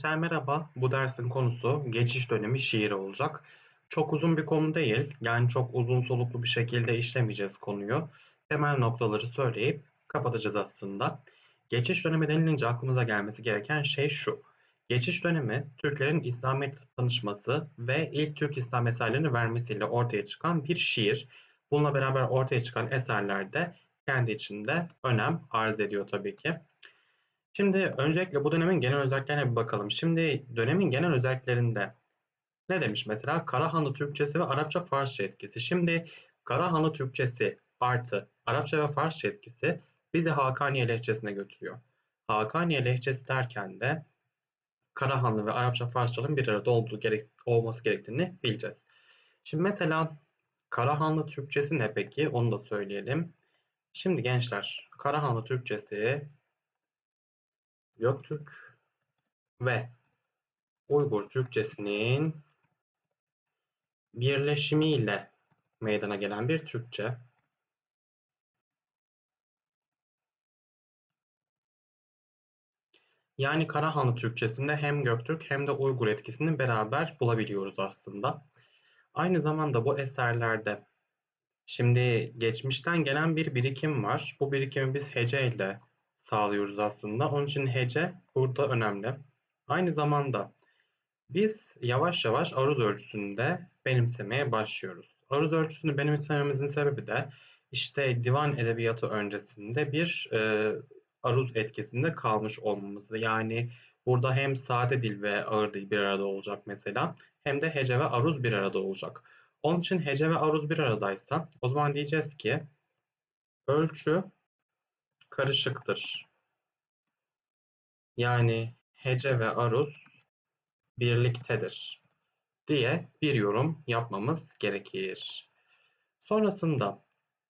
Gençler merhaba. Bu dersin konusu geçiş dönemi şiiri olacak. Çok uzun bir konu değil. Yani çok uzun soluklu bir şekilde işlemeyeceğiz konuyu. Temel noktaları söyleyip kapatacağız aslında. Geçiş dönemi denilince aklımıza gelmesi gereken şey şu. Geçiş dönemi Türklerin İslamiyet'le tanışması ve ilk Türk İslam eserlerini vermesiyle ortaya çıkan bir şiir. Bununla beraber ortaya çıkan eserler de kendi içinde önem arz ediyor tabii ki. Şimdi öncelikle bu dönemin genel özelliklerine bir bakalım. Şimdi dönemin genel özelliklerinde ne demiş mesela? Karahanlı Türkçesi ve Arapça Farsça etkisi. Şimdi Karahanlı Türkçesi artı Arapça ve Farsça etkisi bizi Hakaniye lehçesine götürüyor. Hakaniye lehçesi derken de Karahanlı ve Arapça Farsçanın bir arada olduğu gerek, olması gerektiğini bileceğiz. Şimdi mesela Karahanlı Türkçesi ne peki? Onu da söyleyelim. Şimdi gençler, Karahanlı Türkçesi Göktürk ve Uygur Türkçesinin birleşimiyle meydana gelen bir Türkçe. Yani Karahanlı Türkçesinde hem Göktürk hem de Uygur etkisini beraber bulabiliyoruz aslında. Aynı zamanda bu eserlerde şimdi geçmişten gelen bir birikim var. Bu birikimi biz hece ile sağlıyoruz aslında. Onun için hece burada önemli. Aynı zamanda biz yavaş yavaş aruz ölçüsünü de benimsemeye başlıyoruz. Aruz ölçüsünü benimsememizin sebebi de işte divan edebiyatı öncesinde bir e, aruz etkisinde kalmış olmamız. Yani burada hem sade dil ve ağır dil bir arada olacak mesela hem de hece ve aruz bir arada olacak. Onun için hece ve aruz bir aradaysa o zaman diyeceğiz ki ölçü karışıktır. Yani hece ve aruz birliktedir diye bir yorum yapmamız gerekir. Sonrasında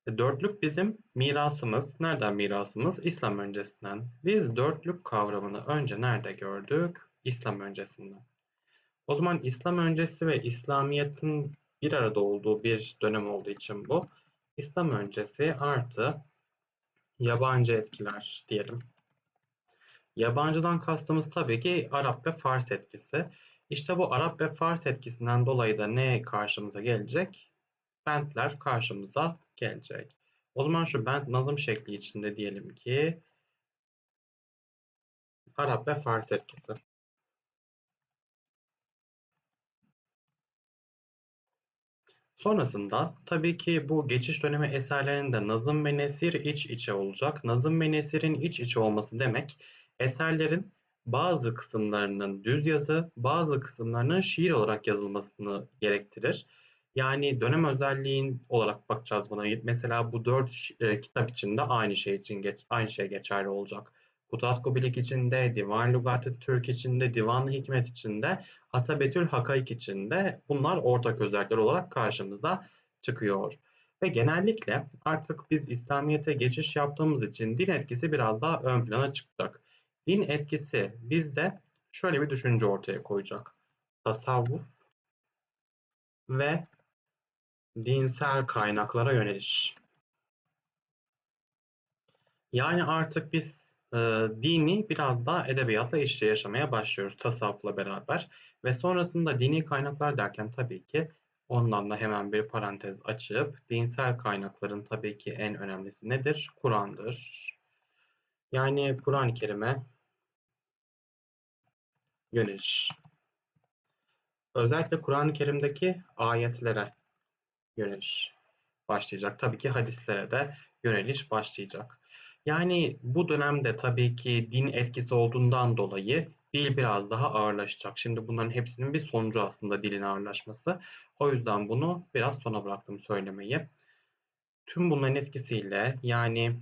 e, dörtlük bizim mirasımız. Nereden mirasımız? İslam öncesinden. Biz dörtlük kavramını önce nerede gördük? İslam öncesinden. O zaman İslam öncesi ve İslamiyet'in bir arada olduğu bir dönem olduğu için bu. İslam öncesi artı yabancı etkiler diyelim. Yabancıdan kastımız tabii ki Arap ve Fars etkisi. İşte bu Arap ve Fars etkisinden dolayı da ne karşımıza gelecek? Bentler karşımıza gelecek. O zaman şu bent nazım şekli içinde diyelim ki Arap ve Fars etkisi. Sonrasında tabii ki bu geçiş dönemi eserlerinde nazım ve nesir iç içe olacak. Nazım ve nesirin iç içe olması demek eserlerin bazı kısımlarının düz yazı, bazı kısımlarının şiir olarak yazılmasını gerektirir. Yani dönem özelliğin olarak bakacağız buna. Mesela bu dört e, kitap içinde aynı şey için geç, aynı şey geçerli olacak. Kutat Kubilik içinde, Divan Lugatı Türk içinde, Divan Hikmet içinde, Atabetül Hakaik içinde bunlar ortak özellikler olarak karşımıza çıkıyor. Ve genellikle artık biz İslamiyet'e geçiş yaptığımız için din etkisi biraz daha ön plana çıkacak. Din etkisi bizde şöyle bir düşünce ortaya koyacak. Tasavvuf ve dinsel kaynaklara yöneliş. Yani artık biz e, dini biraz daha edebiyatla işçe yaşamaya başlıyoruz tasavvufla beraber. Ve sonrasında dini kaynaklar derken tabii ki ondan da hemen bir parantez açıp dinsel kaynakların tabii ki en önemlisi nedir? Kur'an'dır. Yani Kur'an-ı Kerim'e yöneliş. Özellikle Kur'an-ı Kerim'deki ayetlere yöneliş başlayacak. Tabii ki hadislere de yöneliş başlayacak. Yani bu dönemde tabii ki din etkisi olduğundan dolayı dil biraz daha ağırlaşacak. Şimdi bunların hepsinin bir sonucu aslında dilin ağırlaşması. O yüzden bunu biraz sona bıraktım söylemeyi. Tüm bunların etkisiyle yani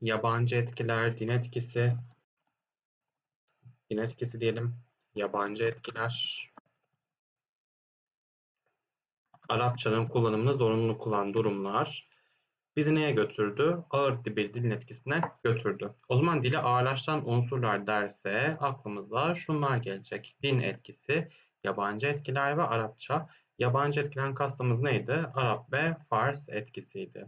yabancı etkiler, din etkisi, din etkisi diyelim, yabancı etkiler, Arapçanın kullanımını zorunlu kılan durumlar bizi neye götürdü? Ağır bir dilin etkisine götürdü. O zaman dili ağırlaştıran unsurlar derse aklımıza şunlar gelecek. Din etkisi, yabancı etkiler ve Arapça. Yabancı etkilen kastımız neydi? Arap ve Fars etkisiydi.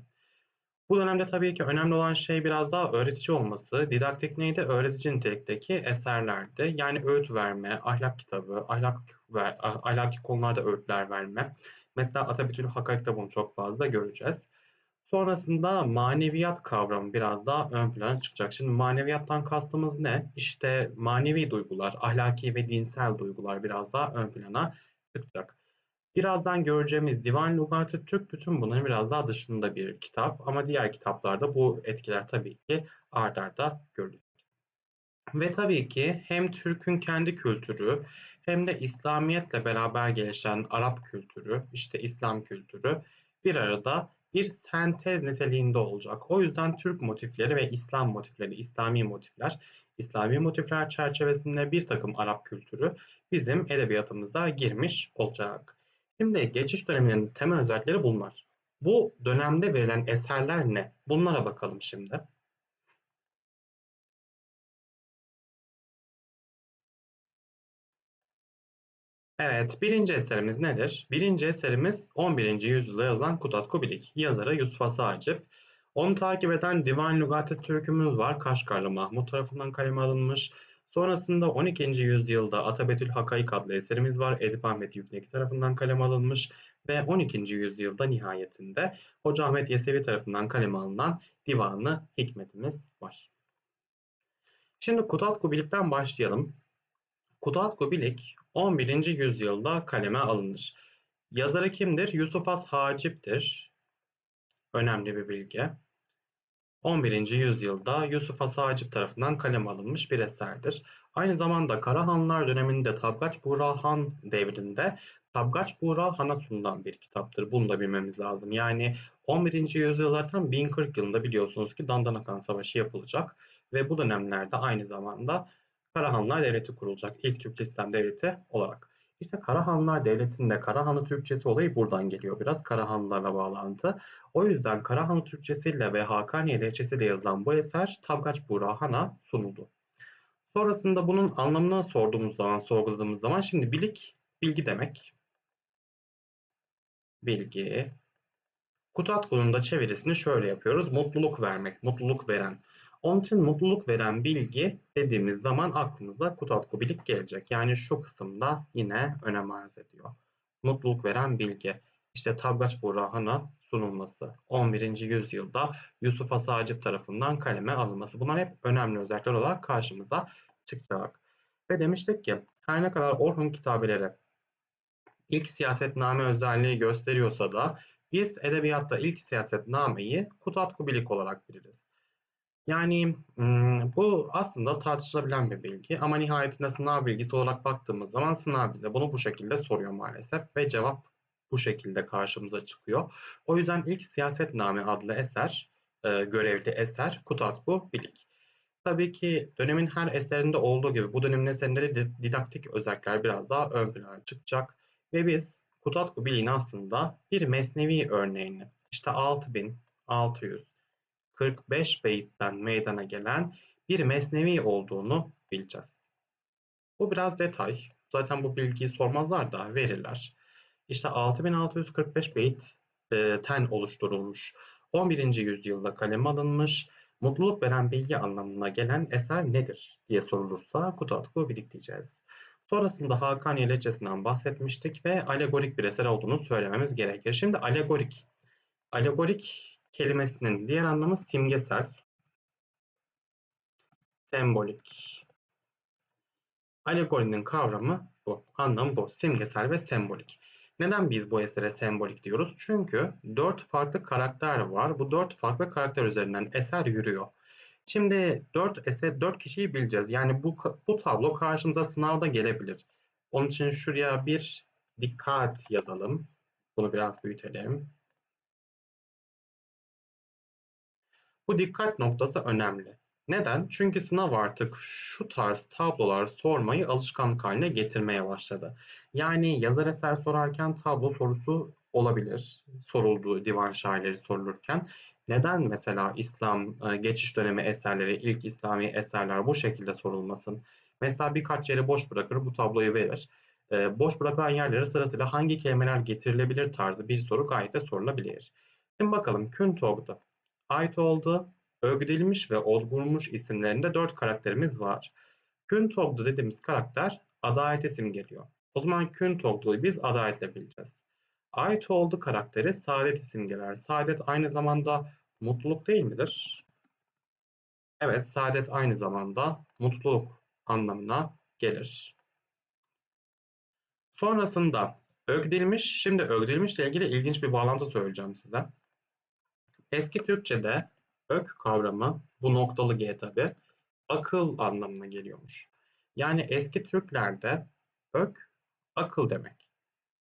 Bu dönemde tabii ki önemli olan şey biraz daha öğretici olması. Didaktik neydi? Öğretici nitelikteki eserlerdi. Yani öğüt verme, ahlak kitabı, ahlak ver, ahlaki konularda öğütler verme. Mesela Atabetül Hakaik'te bunu çok fazla göreceğiz. Sonrasında maneviyat kavramı biraz daha ön plana çıkacak. Şimdi maneviyattan kastımız ne? İşte manevi duygular, ahlaki ve dinsel duygular biraz daha ön plana çıkacak. Birazdan göreceğimiz Divan Lugati Türk bütün bunların biraz daha dışında bir kitap ama diğer kitaplarda bu etkiler tabii ki ard arda görülecek. Ve tabii ki hem Türk'ün kendi kültürü hem de İslamiyetle beraber gelişen Arap kültürü, işte İslam kültürü bir arada bir sentez niteliğinde olacak. O yüzden Türk motifleri ve İslam motifleri, İslami motifler, İslami motifler çerçevesinde bir takım Arap kültürü bizim edebiyatımıza girmiş olacak. Şimdi geçiş döneminin temel özellikleri bunlar. Bu dönemde verilen eserler ne? Bunlara bakalım şimdi. Evet, birinci eserimiz nedir? Birinci eserimiz 11. yüzyılda yazılan Kutat Kubilik. Yazarı Yusuf Asacip. Onu takip eden Divan Lügat-ı Türk'ümüz var. Kaşgarlı Mahmut tarafından kaleme alınmış. Sonrasında 12. yüzyılda Atabetül Hakaik adlı eserimiz var. Edip Ahmet Yükneki tarafından kaleme alınmış ve 12. yüzyılda nihayetinde Hoca Ahmet Yesevi tarafından kaleme alınan Divanı Hikmetimiz var. Şimdi Kutat Kubilik'ten başlayalım. Kutat Kubilik 11. yüzyılda kaleme alınır. Yazarı kimdir? Yusuf As Hacip'tir. Önemli bir bilgi. 11. yüzyılda Yusuf Has Hacip tarafından kaleme alınmış bir eserdir. Aynı zamanda Karahanlar döneminde Tabgaç Burhan devrinde Tabgaç Buğra Han'a sunulan bir kitaptır. Bunu da bilmemiz lazım. Yani 11. yüzyıl zaten 1040 yılında biliyorsunuz ki Dandanakan Savaşı yapılacak. Ve bu dönemlerde aynı zamanda Karahanlar Devleti kurulacak. İlk Türk İslam Devleti olarak. İşte Karahanlar Devleti'nde Karahanlı Türkçesi olayı buradan geliyor biraz. Karahanlılarla bağlantı. O yüzden Karahanlı Türkçesiyle ve Hakaniye lehçesiyle yazılan bu eser Tabgaç Burhan'a sunuldu. Sonrasında bunun anlamını sorduğumuz zaman, sorguladığımız zaman şimdi bilik, bilgi demek. Bilgi. Kutatku'nun da çevirisini şöyle yapıyoruz. Mutluluk vermek, mutluluk veren. Onun için mutluluk veren bilgi dediğimiz zaman aklımıza Kutatku bilik gelecek. Yani şu kısımda yine önem arz ediyor. Mutluluk veren bilgi. İşte Tabgaç Burhan'a sunulması, 11. yüzyılda Yusuf Asacip tarafından kaleme alınması. Bunlar hep önemli özellikler olarak karşımıza çıkacak. Ve demiştik ki her ne kadar Orhun kitabeleri ilk siyasetname özelliği gösteriyorsa da biz edebiyatta ilk siyasetnameyi Kutatku Bilik olarak biliriz. Yani bu aslında tartışılabilen bir bilgi ama nihayetinde sınav bilgisi olarak baktığımız zaman sınav bize bunu bu şekilde soruyor maalesef ve cevap bu şekilde karşımıza çıkıyor. O yüzden ilk Siyasetname adlı eser, görevli eser Kutatku Bilik. Tabii ki dönemin her eserinde olduğu gibi bu dönemin eserinde de didaktik özellikler biraz daha ön plana çıkacak. Ve biz Kutatku Bilik'in aslında bir mesnevi örneğini işte 6645 beyitten meydana gelen bir mesnevi olduğunu bileceğiz. Bu biraz detay. Zaten bu bilgiyi sormazlar da verirler. İşte 6645 beyt e, oluşturulmuş. 11. yüzyılda kaleme alınmış, mutluluk veren bilgi anlamına gelen eser nedir diye sorulursa Kutatku Bilik diyeceğiz. Sonrasında Hakaniye Lehçesinden bahsetmiştik ve alegorik bir eser olduğunu söylememiz gerekir. Şimdi alegorik, alegorik kelimesinin diğer anlamı simgesel, sembolik. Alegorinin kavramı bu, anlamı bu, simgesel ve sembolik. Neden biz bu esere sembolik diyoruz? Çünkü dört farklı karakter var. Bu dört farklı karakter üzerinden eser yürüyor. Şimdi dört eser, dört kişiyi bileceğiz. Yani bu, bu tablo karşımıza sınavda gelebilir. Onun için şuraya bir dikkat yazalım. Bunu biraz büyütelim. Bu dikkat noktası önemli. Neden? Çünkü sınav artık şu tarz tablolar sormayı alışkanlık haline getirmeye başladı. Yani yazar eser sorarken tablo sorusu olabilir. Sorulduğu divan şairleri sorulurken. Neden mesela İslam e, geçiş dönemi eserleri, ilk İslami eserler bu şekilde sorulmasın? Mesela birkaç yeri boş bırakır, bu tabloyu verir. E, boş bırakılan yerlere sırasıyla hangi kelimeler getirilebilir tarzı bir soru gayet de sorulabilir. Şimdi bakalım Küntog'da ait oldu. Ögdilmiş ve olgurmuş isimlerinde dört karakterimiz var. Küntoglu dediğimiz karakter adaleti simgeliyor. O zaman Küntoglu'yu biz adaletle bileceğiz. Ait oldu karakteri saadet simgeler. Saadet aynı zamanda mutluluk değil midir? Evet, saadet aynı zamanda mutluluk anlamına gelir. Sonrasında ögdilmiş. Şimdi ögdilmiş ile ilgili ilginç bir bağlantı söyleyeceğim size. Eski Türkçe'de ök kavramı, bu noktalı G tabi, akıl anlamına geliyormuş. Yani eski Türklerde ök akıl demek.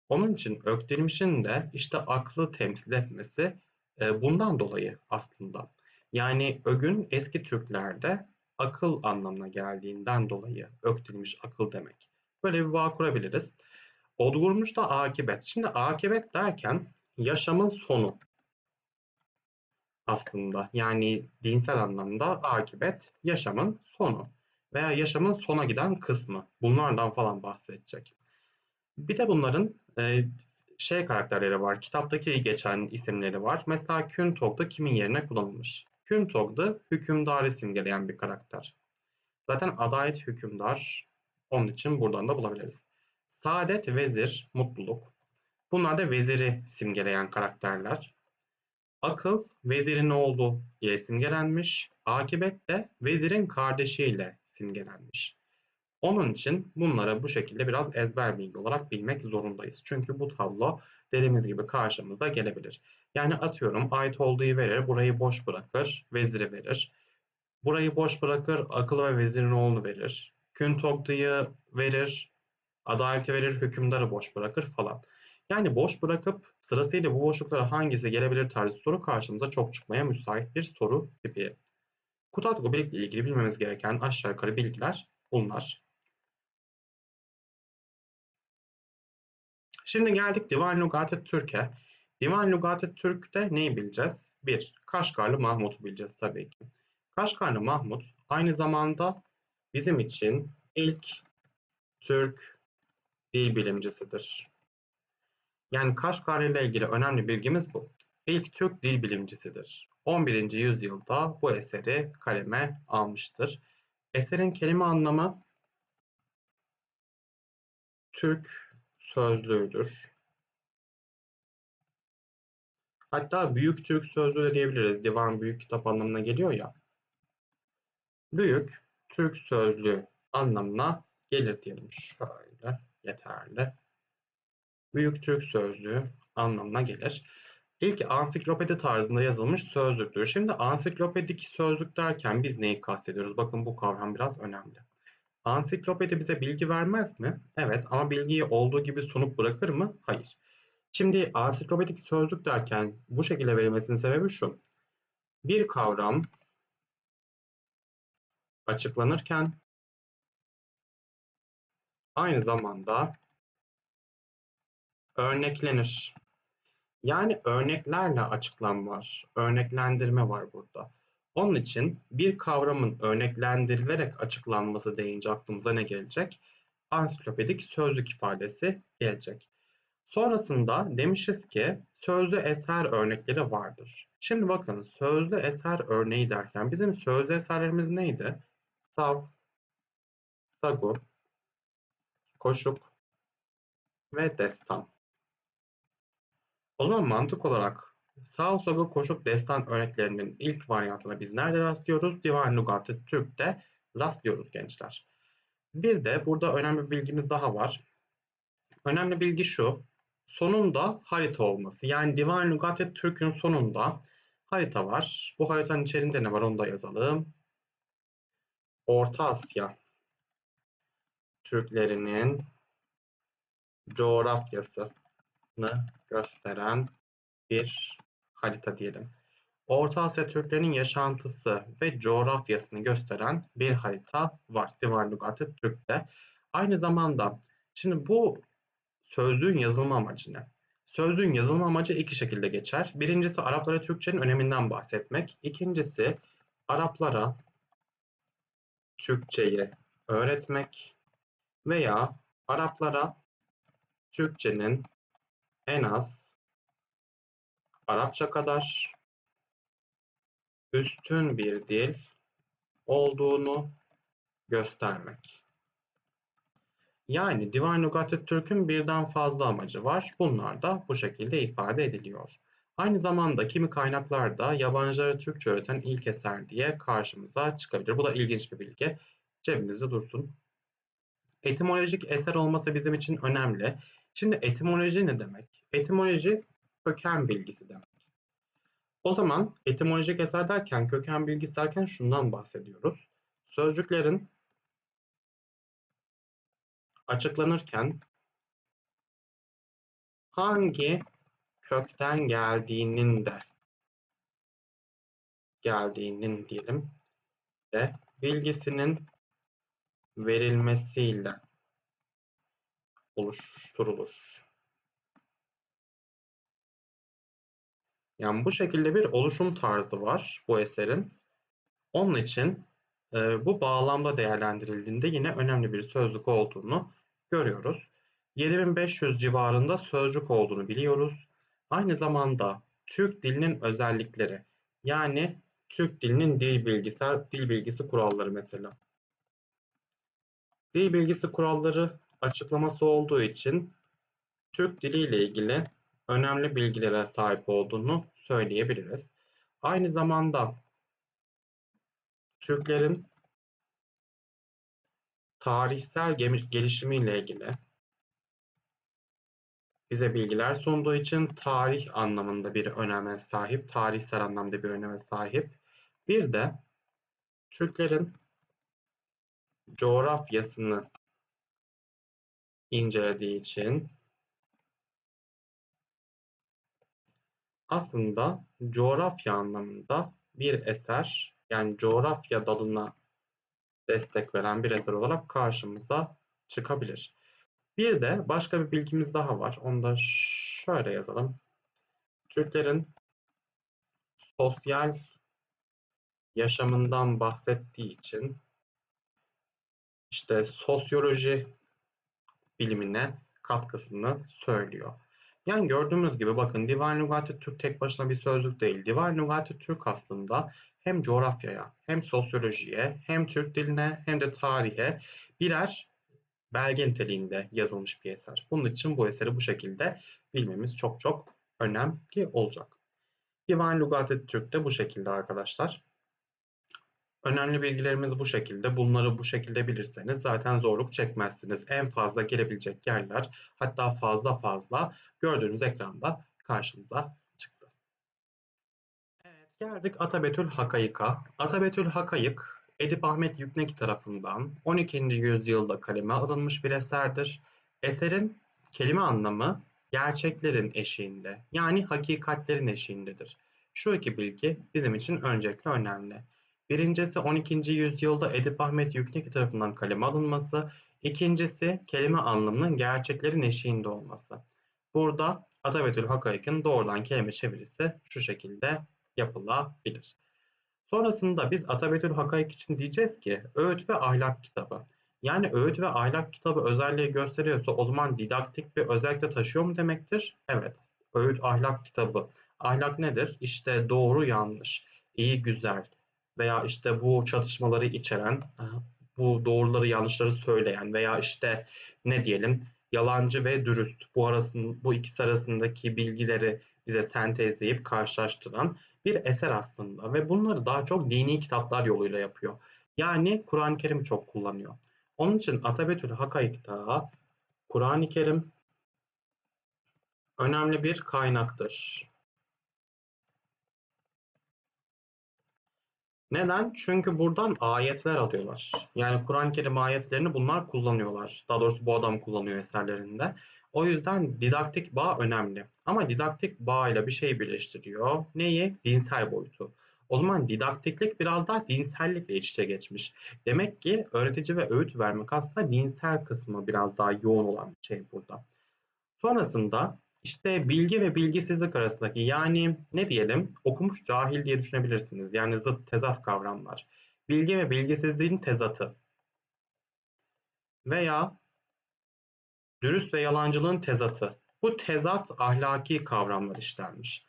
Onun için ökdilmişin de işte aklı temsil etmesi e, bundan dolayı aslında. Yani ögün eski Türklerde akıl anlamına geldiğinden dolayı ökdilmiş akıl demek. Böyle bir bağ kurabiliriz. Odgurmuş da akibet. Şimdi akibet derken yaşamın sonu aslında. Yani dinsel anlamda akibet yaşamın sonu veya yaşamın sona giden kısmı. Bunlardan falan bahsedecek. Bir de bunların e, şey karakterleri var. Kitaptaki geçen isimleri var. Mesela Küntog'da kimin yerine kullanılmış? Küntog'da hükümdarı simgeleyen bir karakter. Zaten adalet hükümdar. Onun için buradan da bulabiliriz. Saadet, vezir, mutluluk. Bunlar da veziri simgeleyen karakterler. Akıl, vezirin oğlu ile simgelenmiş. Akibet de vezirin kardeşiyle simgelenmiş. Onun için bunlara bu şekilde biraz ezber bilgi olarak bilmek zorundayız. Çünkü bu tablo dediğimiz gibi karşımıza gelebilir. Yani atıyorum ait olduğu verir, burayı boş bırakır, veziri verir. Burayı boş bırakır, akıl ve vezirin oğlunu verir. Küntogdu'yu verir, adaleti verir, hükümdarı boş bırakır falan. Yani boş bırakıp sırasıyla bu boşluklara hangisi gelebilir tarzı soru karşımıza çok çıkmaya müsait bir soru tipi. Kutatko birlikle ilgili bilmemiz gereken aşağı yukarı bilgiler bunlar. Şimdi geldik Divan Lugatı Türk'e. Divan Lugatı Türk'te neyi bileceğiz? 1. Kaşgarlı Mahmut'u bileceğiz tabii ki. Kaşgarlı Mahmut aynı zamanda bizim için ilk Türk dil bilimcisidir. Yani Kaşgarlı ile ilgili önemli bilgimiz bu. İlk Türk dil bilimcisidir. 11. yüzyılda bu eseri kaleme almıştır. Eserin kelime anlamı Türk sözlüğüdür. Hatta Büyük Türk sözlüğü de diyebiliriz. Divan büyük kitap anlamına geliyor ya. Büyük Türk sözlüğü anlamına gelir diyelim. Şöyle yeterli. Büyük Türk sözlüğü anlamına gelir. İlk ansiklopedi tarzında yazılmış sözlüktür. Şimdi ansiklopedik sözlük derken biz neyi kastediyoruz? Bakın bu kavram biraz önemli. Ansiklopedi bize bilgi vermez mi? Evet ama bilgiyi olduğu gibi sunup bırakır mı? Hayır. Şimdi ansiklopedik sözlük derken bu şekilde verilmesinin sebebi şu. Bir kavram açıklanırken aynı zamanda örneklenir. Yani örneklerle açıklanma var, örneklendirme var burada. Onun için bir kavramın örneklendirilerek açıklanması deyince aklımıza ne gelecek? Ansiklopedik sözlük ifadesi gelecek. Sonrasında demişiz ki sözlü eser örnekleri vardır. Şimdi bakın sözlü eser örneği derken bizim sözlü eserlerimiz neydi? Sav, sagu, koşuk ve destan. O zaman mantık olarak sağ soga koşuk destan örneklerinin ilk varyantına biz nerede rastlıyoruz? Divan Lugatı Türk'te rastlıyoruz gençler. Bir de burada önemli bir bilgimiz daha var. Önemli bilgi şu. Sonunda harita olması. Yani Divan Lugatı Türk'ün sonunda harita var. Bu haritanın içerisinde ne var onu da yazalım. Orta Asya Türklerinin coğrafyası gösteren bir harita diyelim. Orta Asya Türklerinin yaşantısı ve coğrafyasını gösteren bir harita var Divan Lugatı Türk'te. Aynı zamanda şimdi bu sözlüğün yazılma amacı ne? Sözlüğün yazılma amacı iki şekilde geçer. Birincisi Araplara Türkçenin öneminden bahsetmek. İkincisi Araplara Türkçeyi öğretmek veya Araplara Türkçenin en az Arapça kadar üstün bir dil olduğunu göstermek. Yani Divan Lügat-ı Türk'ün birden fazla amacı var. Bunlar da bu şekilde ifade ediliyor. Aynı zamanda kimi kaynaklarda yabancılara Türkçe öğreten ilk eser diye karşımıza çıkabilir. Bu da ilginç bir bilgi. Cebimizde dursun. Etimolojik eser olması bizim için önemli. Şimdi etimoloji ne demek? Etimoloji köken bilgisi demek. O zaman etimolojik eser derken, köken bilgisi derken şundan bahsediyoruz. Sözcüklerin açıklanırken hangi kökten geldiğinin de geldiğinin diyelim de bilgisinin verilmesiyle oluşturulur. Yani bu şekilde bir oluşum tarzı var bu eserin. Onun için e, bu bağlamda değerlendirildiğinde yine önemli bir sözlük olduğunu görüyoruz. 7500 civarında sözcük olduğunu biliyoruz. Aynı zamanda Türk dilinin özellikleri yani Türk dilinin dil bilgisi, dil bilgisi kuralları mesela. Dil bilgisi kuralları açıklaması olduğu için Türk dili ile ilgili önemli bilgilere sahip olduğunu söyleyebiliriz. Aynı zamanda Türklerin tarihsel gelişimiyle ilgili bize bilgiler sunduğu için tarih anlamında bir öneme sahip, tarihsel anlamda bir öneme sahip. Bir de Türklerin coğrafyasını incelediği için aslında coğrafya anlamında bir eser yani coğrafya dalına destek veren bir eser olarak karşımıza çıkabilir. Bir de başka bir bilgimiz daha var. Onu da şöyle yazalım. Türklerin sosyal yaşamından bahsettiği için işte sosyoloji bilimine katkısını söylüyor. Yani gördüğümüz gibi bakın Divan Lügat-ı Türk tek başına bir sözlük değil. Divan Lügat-ı Türk aslında hem coğrafyaya, hem sosyolojiye, hem Türk diline, hem de tarihe birer belge niteliğinde yazılmış bir eser. Bunun için bu eseri bu şekilde bilmemiz çok çok önemli olacak. Divan Lügat-ı Türk de bu şekilde arkadaşlar. Önemli bilgilerimiz bu şekilde. Bunları bu şekilde bilirseniz zaten zorluk çekmezsiniz. En fazla gelebilecek yerler hatta fazla fazla gördüğünüz ekranda karşımıza çıktı. Evet geldik Atabetül Hakayık'a. Atabetül Hakayık Edip Ahmet Yükneki tarafından 12. yüzyılda kaleme alınmış bir eserdir. Eserin kelime anlamı gerçeklerin eşiğinde yani hakikatlerin eşiğindedir. Şu iki bilgi bizim için öncelikle önemli. Birincisi 12. yüzyılda Edip Ahmet Yükneki tarafından kaleme alınması, ikincisi kelime anlamının gerçeklerin eşiğinde olması. Burada Atabetül Hakayık'ın doğrudan kelime çevirisi şu şekilde yapılabilir. Sonrasında biz Atabetül Hakayık için diyeceğiz ki öğüt ve ahlak kitabı. Yani öğüt ve ahlak kitabı özelliği gösteriyorsa o zaman didaktik bir özellik de taşıyor mu demektir? Evet. Öğüt ahlak kitabı. Ahlak nedir? İşte doğru yanlış, iyi güzel, veya işte bu çatışmaları içeren, bu doğruları yanlışları söyleyen veya işte ne diyelim yalancı ve dürüst bu arasın bu ikisi arasındaki bilgileri bize sentezleyip karşılaştıran bir eser aslında ve bunları daha çok dini kitaplar yoluyla yapıyor. Yani Kur'an-ı Kerim çok kullanıyor. Onun için Atabetül Hakayık'ta Kur'an-ı Kerim önemli bir kaynaktır. Neden? Çünkü buradan ayetler alıyorlar. Yani Kur'an-ı Kerim ayetlerini bunlar kullanıyorlar. Daha doğrusu bu adam kullanıyor eserlerinde. O yüzden didaktik bağ önemli. Ama didaktik bağ ile bir şey birleştiriyor. Neyi? Dinsel boyutu. O zaman didaktiklik biraz daha dinsellikle iç içe geçmiş. Demek ki öğretici ve öğüt vermek aslında dinsel kısmı biraz daha yoğun olan bir şey burada. Sonrasında işte bilgi ve bilgisizlik arasındaki yani ne diyelim okumuş cahil diye düşünebilirsiniz. Yani zıt tezat kavramlar. Bilgi ve bilgisizliğin tezatı. Veya dürüst ve yalancılığın tezatı. Bu tezat ahlaki kavramlar işlenmiş.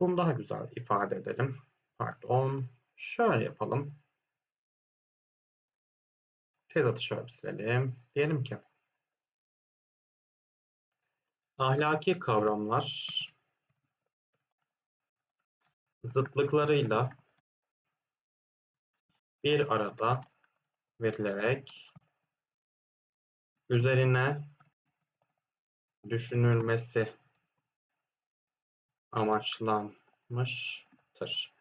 Bunu daha güzel ifade edelim. Pardon. Şöyle yapalım. Tezatı şöyle çizelim. Diyelim ki ahlaki kavramlar zıtlıklarıyla bir arada verilerek üzerine düşünülmesi amaçlanmıştır.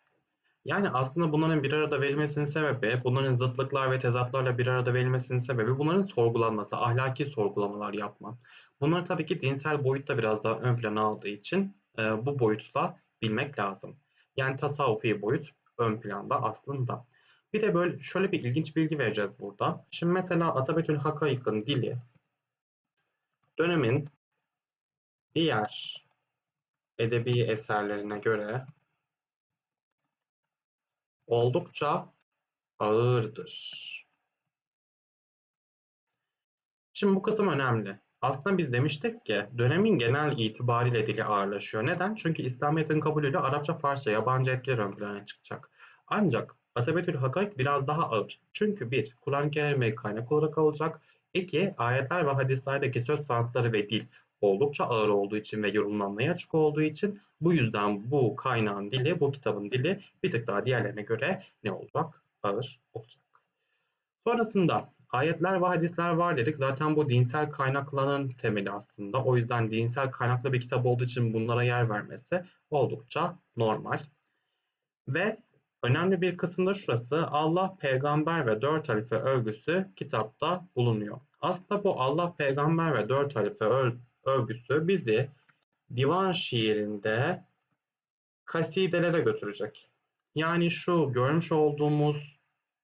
Yani aslında bunların bir arada verilmesinin sebebi, bunların zıtlıklar ve tezatlarla bir arada verilmesinin sebebi bunların sorgulanması, ahlaki sorgulamalar yapmak. Bunları tabii ki dinsel boyutta biraz daha ön plana aldığı için e, bu boyutla bilmek lazım. Yani tasavvufi boyut ön planda aslında. Bir de böyle şöyle bir ilginç bilgi vereceğiz burada. Şimdi mesela Atabetül Hakayk'ın dili dönemin diğer edebi eserlerine göre oldukça ağırdır. Şimdi bu kısım önemli. Aslında biz demiştik ki dönemin genel itibariyle dili ağırlaşıyor. Neden? Çünkü İslamiyet'in kabulüyle Arapça, Farsça, yabancı etkiler ön plana çıkacak. Ancak Atabetül Hakaik biraz daha ağır. Çünkü bir, Kur'an-ı Kerim'e kaynak olarak alacak. İki, ayetler ve hadislerdeki söz sanatları ve dil oldukça ağır olduğu için ve yorumlanmaya açık olduğu için bu yüzden bu kaynağın dili, bu kitabın dili bir tık daha diğerlerine göre ne olacak? Ağır olacak. Sonrasında ayetler ve hadisler var dedik. Zaten bu dinsel kaynakların temeli aslında. O yüzden dinsel kaynaklı bir kitap olduğu için bunlara yer vermesi oldukça normal. Ve önemli bir kısımda şurası Allah, peygamber ve dört halife övgüsü kitapta bulunuyor. Aslında bu Allah, peygamber ve dört halife övgüsü bizi divan şiirinde kasidelere götürecek. Yani şu görmüş olduğumuz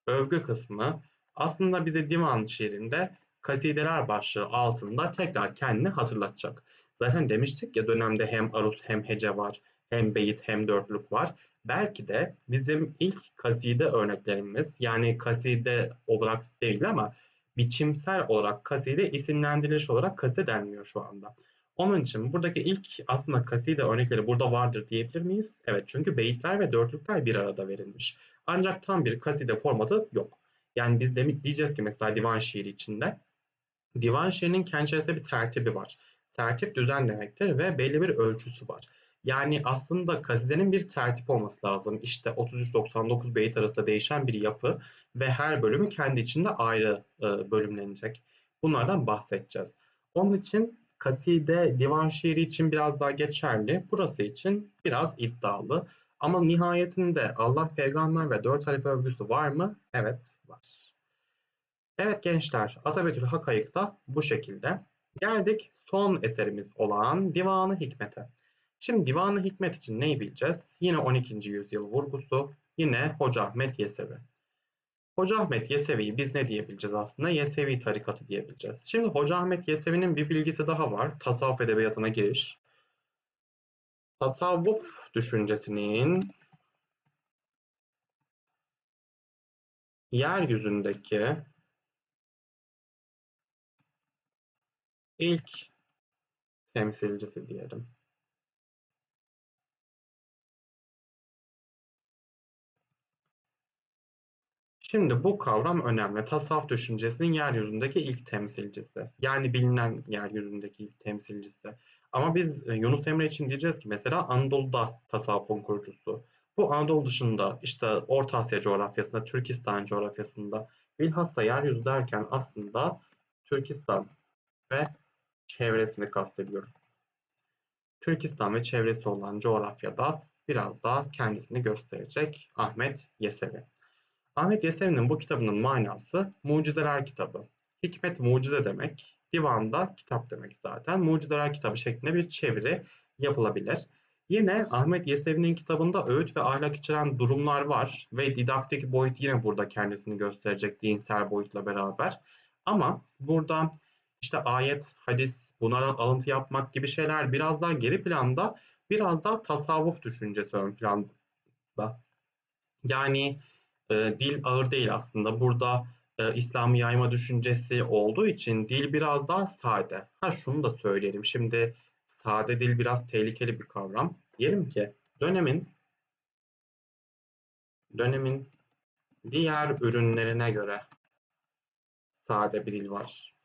övgü kısmı aslında bize divan şiirinde kasideler başlığı altında tekrar kendini hatırlatacak. Zaten demiştik ya dönemde hem aruz hem hece var, hem beyit hem dörtlük var. Belki de bizim ilk kaside örneklerimiz yani kaside olarak değil ama biçimsel olarak kaside isimlendiriliş olarak kaside denmiyor şu anda. Onun için buradaki ilk aslında kaside örnekleri burada vardır diyebilir miyiz? Evet çünkü beyitler ve dörtlükler bir arada verilmiş. Ancak tam bir kaside formatı yok. Yani biz de diyeceğiz ki mesela divan şiiri içinde divan şiirinin kendi içerisinde bir tertibi var. Tertip düzen demektir ve belli bir ölçüsü var. Yani aslında kasidenin bir tertip olması lazım. İşte 33-99 beyit arasında değişen bir yapı ve her bölümü kendi içinde ayrı e, bölümlenecek. Bunlardan bahsedeceğiz. Onun için kaside divan şiiri için biraz daha geçerli. Burası için biraz iddialı. Ama nihayetinde Allah, peygamber ve dört halife övgüsü var mı? Evet var. Evet gençler, Atabetül Hakayık da bu şekilde. Geldik son eserimiz olan Divanı Hikmet'e. Şimdi Divanı Hikmet için neyi bileceğiz? Yine 12. yüzyıl vurgusu, yine Hoca Ahmet Yesevi. Hoca Ahmet Yesevi'yi biz ne diyebileceğiz aslında? Yesevi tarikatı diyebileceğiz. Şimdi Hoca Ahmet Yesevi'nin bir bilgisi daha var. Tasavvuf edebiyatına giriş. Tasavvuf düşüncesinin yeryüzündeki ilk temsilcisi diyelim. Şimdi bu kavram önemli. Tasavvuf düşüncesinin yeryüzündeki ilk temsilcisi. Yani bilinen yeryüzündeki ilk temsilcisi. Ama biz e, Yunus Emre için diyeceğiz ki mesela Anadolu'da tasavvufun kurucusu. Bu Anadolu dışında işte Orta Asya coğrafyasında, Türkistan coğrafyasında bilhassa yeryüzü derken aslında Türkistan ve çevresini kastediyoruz. Türkistan ve çevresi olan coğrafyada biraz daha kendisini gösterecek Ahmet Yesevi. Ahmet Yesevi'nin bu kitabının manası mucizeler kitabı. Hikmet mucize demek, divanda kitap demek zaten. Mucizeler kitabı şeklinde bir çeviri yapılabilir. Yine Ahmet Yesevi'nin kitabında öğüt ve ahlak içeren durumlar var ve didaktik boyut yine burada kendisini gösterecek dinsel boyutla beraber. Ama burada işte ayet, hadis, bunlardan alıntı yapmak gibi şeyler biraz daha geri planda, biraz daha tasavvuf düşüncesi ön planda. Yani e, dil ağır değil aslında. Burada e, İslam'ı yayma düşüncesi olduğu için dil biraz daha sade. Ha şunu da söyleyelim. Şimdi sade dil biraz tehlikeli bir kavram. Diyelim ki dönemin dönemin diğer ürünlerine göre sade bir dil var.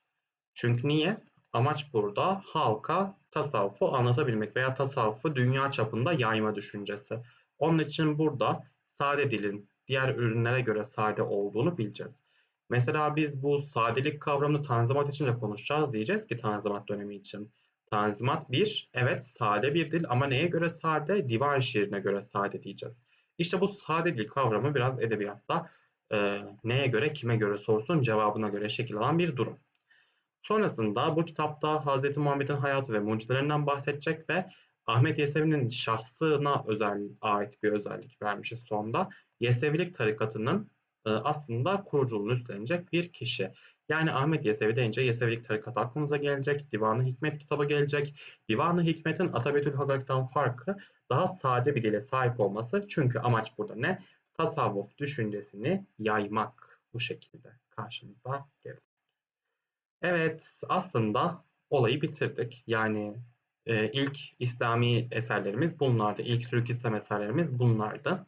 Çünkü niye? Amaç burada halka tasavvufu anlatabilmek veya tasavvufu dünya çapında yayma düşüncesi. Onun için burada sade dilin diğer ürünlere göre sade olduğunu bileceğiz. Mesela biz bu sadelik kavramını Tanzimat için de konuşacağız diyeceğiz ki Tanzimat dönemi için. Tanzimat bir, evet sade bir dil ama neye göre sade? Divan şiirine göre sade diyeceğiz. İşte bu sade dil kavramı biraz edebiyatta e, neye göre, kime göre sorsun cevabına göre şekil alan bir durum. Sonrasında bu kitapta Hz. Muhammed'in hayatı ve mucizelerinden bahsedecek ve Ahmet Yesevi'nin şahsına özel ait bir özellik vermişiz sonda. Yesevilik tarikatının aslında kuruculuğunu üstlenecek bir kişi. Yani Ahmet Yesevi deyince Yesevilik tarikatı aklımıza gelecek, Divanı Hikmet kitabı gelecek. Divanı Hikmet'in Atabetül Hagak'tan farkı daha sade bir dile sahip olması. Çünkü amaç burada ne? Tasavvuf düşüncesini yaymak bu şekilde karşımıza gelir. Evet, aslında olayı bitirdik. Yani e, ilk İslami eserlerimiz bunlardı. İlk Türk İslam eserlerimiz bunlardı.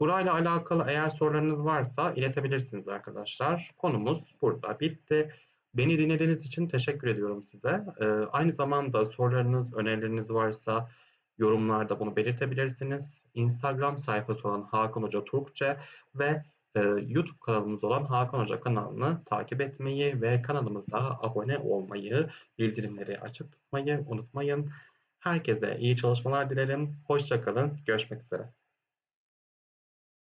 Burayla alakalı eğer sorularınız varsa iletebilirsiniz arkadaşlar. Konumuz burada bitti. Beni dinlediğiniz için teşekkür ediyorum size. Ee, aynı zamanda sorularınız, önerileriniz varsa yorumlarda bunu belirtebilirsiniz. Instagram sayfası olan Hakan Hoca Türkçe ve e, YouTube kanalımız olan Hakan Hoca kanalını takip etmeyi ve kanalımıza abone olmayı, bildirimleri açık tutmayı unutmayın. Herkese iyi çalışmalar dilerim. Hoşçakalın. Görüşmek üzere.